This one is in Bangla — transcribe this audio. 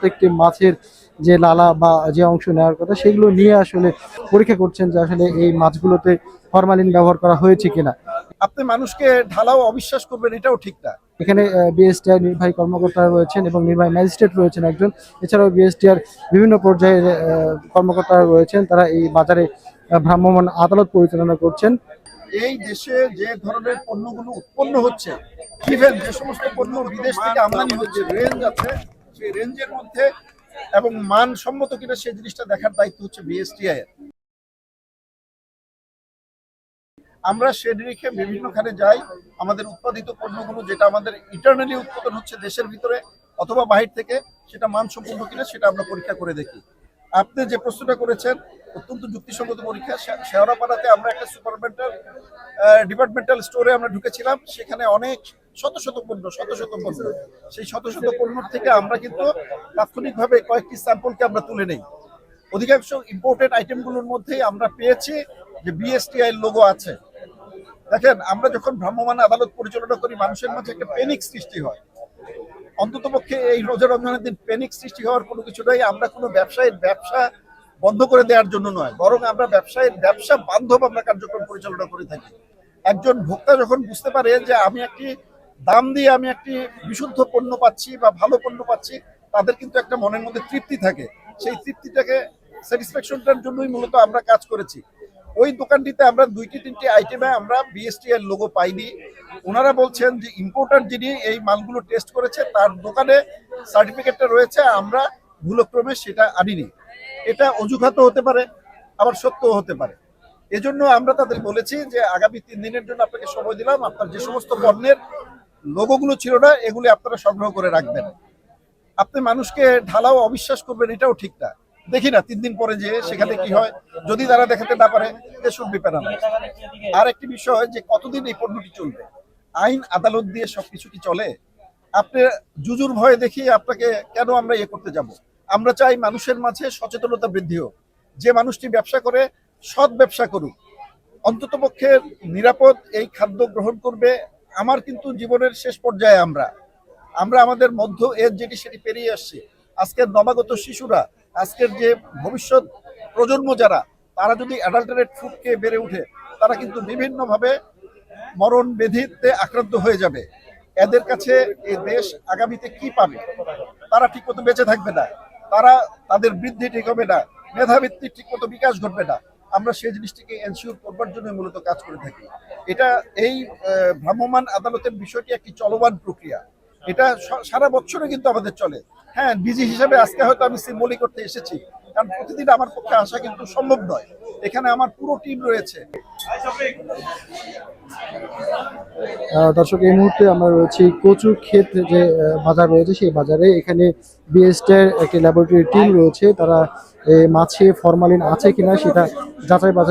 প্রত্যেকটি মাছের যে লালা বা যে অংশ নেওয়ার কথা সেগুলো নিয়ে আসলে পরীক্ষা করছেন যে আসলে এই মাছগুলোতে ফরমালিন ব্যবহার করা হয়েছে কিনা। আপনি মানুষকে ঢালাও অবিশ্বাস করবেন এটাও ঠিক না। এখানে বিএসটিআর নির্বাহী কর্মকর্তা রয়েছেন এবং নির্বাহী ম্যাজিস্ট্রেট রয়েছেন একজন। এছাড়াও বিএসটিআর বিভিন্ন পর্যায়ের আহ, কর্মকর্তারা রয়েছেন তারা এই বাজারে ভ্রাম্যমান আদালত পরিচালনা করছেন। এই দেশে যে ধরনের পণ্যগুলো উৎপন্ন হচ্ছে ইভেন যে সমস্ত পণ্য বিদেশ থেকে আমদানি হচ্ছে রেঞ্জ আছে সেই রেঞ্জের মধ্যে এবং মানসম্মত কিনা সেই জিনিসটা দেখার দায়িত্ব হচ্ছে বিএসটিআই এর আমরা সে নিরিখে বিভিন্নখানে যাই, আমাদের উৎপাদিত পণ্যগুলো যেটা আমাদের ইন্টারনালি উৎপাদন হচ্ছে দেশের ভিতরে অথবা বাহির থেকে, সেটা মানসম্পন্ন কিনা সেটা আমরা পরীক্ষা করে দেখি। আপনি যে প্রশ্নটা করেছেন, অত্যন্ত যুক্তিসঙ্গত পরীক্ষা শেওড়াপাড়াতে আমরা একটা সুপারমেন্টাল ডিপার্টমেন্টাল স্টোরে আমরা ঢুকেছিলাম, সেখানে অনেক শত শত পণ্য শত শত পণ্য। সেই শত শত পণ্য থেকে আমরা কিন্তু তাৎক্ষণিকভাবে কয়েকটি স্যাম্পলকে আমরা তুলে নেই। অধিকাংশ ইম্পোর্টেড আইটেমগুলোর মধ্যেই আমরা পেয়েছি যে বিএসটিআই লোগো আছে। দেখেন আমরা যখন ভ্রাম্যমাণ আদালত পরিচালনা করি মানুষের মাঝে একটা পেনিক সৃষ্টি হয়। অন্তত পক্ষে এই রোজা রমজানের দিন পেনিক সৃষ্টি হওয়ার কোনো কিছু নাই। আমরা কোনো ব্যবসায়ীর ব্যবসা বন্ধ করে দেওয়ার জন্য নয় বরং আমরা ব্যবসায়ীর ব্যবসা বান্ধব আমরা কার্যক্রম পরিচালনা করে থাকি। একজন ভোক্তা যখন বুঝতে পারে যে আমি একটি দাম দিয়ে আমি একটি বিশুদ্ধ পণ্য পাচ্ছি বা ভালো পণ্য পাচ্ছি, তাদের কিন্তু একটা মনের মধ্যে তৃপ্তি থাকে। সেই তৃপ্তিটাকে স্যাটিসফ্যাকশনটার জন্যই মূলত আমরা কাজ করেছি। ওই দোকানটিতে আমরা দুইটি, তিনটি আইটেমে আমরা বিএসটি এর লোগো পাইনি। ওনারা বলছেন যে ইম্পোর্টার যিনি এই মালগুলো টেস্ট করেছে, তার দোকানে সার্টিফিকেটটা রয়েছে, আমরা ভুলক্রমে সেটা আনিনি। এটা অজুহাত হতে পারে, আবার সত্যও হতে পারে। এজন্য আমরা তাদের বলেছি যে আগামী তিন দিনের জন্য আপনাকে সময় দিলাম। আপনার যে সমস্ত পণ্যের লোগোগুলো ছিল না, এগুলি আপনারা সংগ্রহ করে রাখবেন। আপনি মানুষকে ঢালাও অবিশ্বাস করবেন, এটাও ঠিক না। দেখি না, তিন দিন পরে যে সেখানে কি হয়, যদি তারা দেখাতে না পারে দে শুড বি আর একটি বিষয় যে কতদিন এই পণ্যটি চলবে? আইন, আদালত দিয়ে সবকিছু কি চলে? আপনি জুজুর ভয়ে দেখিয়ে আপনাকে কেন আমরা ইয়ে করতে যাব? আমরা চাই মানুষের মাঝে সচেতনতা বৃদ্ধি হোক। যে মানুষটি ব্যবসা করে, সৎ ব্যবসা করুক। অন্তত পক্ষে নিরাপদ এই খাদ্য গ্রহণ করবে আমার কিন্তু জীবনের শেষ পর্যায়ে আমরা। আমরা আমাদের মধ্য এর যেটি সেটি পেরিয়ে আসছি। আজকের নবাগত শিশুরা, আজকের যে ভবিষ্যৎ প্রজন্ম যারা, তারা যদি অ্যাডাল্টারেট ফুড খেয়ে বেড়ে উঠে তারা কিন্তু বিভিন্নভাবে মরণ ব্যাধিতে আক্রান্ত হয়ে যাবে। এদের কাছে এই দেশ আগামীতে কি পাবে? তারা ঠিকমতো বেঁচে থাকবে না। তারা তাদের বৃদ্ধি ঠিক হবে না। মেধাবৃত্তির ঠিকমতো বিকাশ ঘটবে না। আমরা সেই জিনিসটিকে এনশিওর করবার জন্য মূলত কাজ করে থাকি। এটা এই ভ্রাম্যমান আদালতের বিষয়টি একটি চলমান প্রক্রিয়া। এটা সারা বছরে কিন্তু আমাদের চলে। হ্যাঁ বিজি হিসাবে আজকে হয়তো আমি সিম্বলি করতে এসেছি, কারণ প্রতিদিন আমার পক্ষে আসা কিন্তু সম্ভব নয়। এখানে আমার পুরো টিম রয়েছে। দর্শক, এই মুহূর্তে আমরা রয়েছি কচু ক্ষেত যে বাজার রয়েছে, সেই বাজারে এখানে বিএসটের একটি ল্যাবরেটরি টিম রয়েছে। তারা মাছে ফরমালিন আছে কিনা সেটা যাচাই বাছাই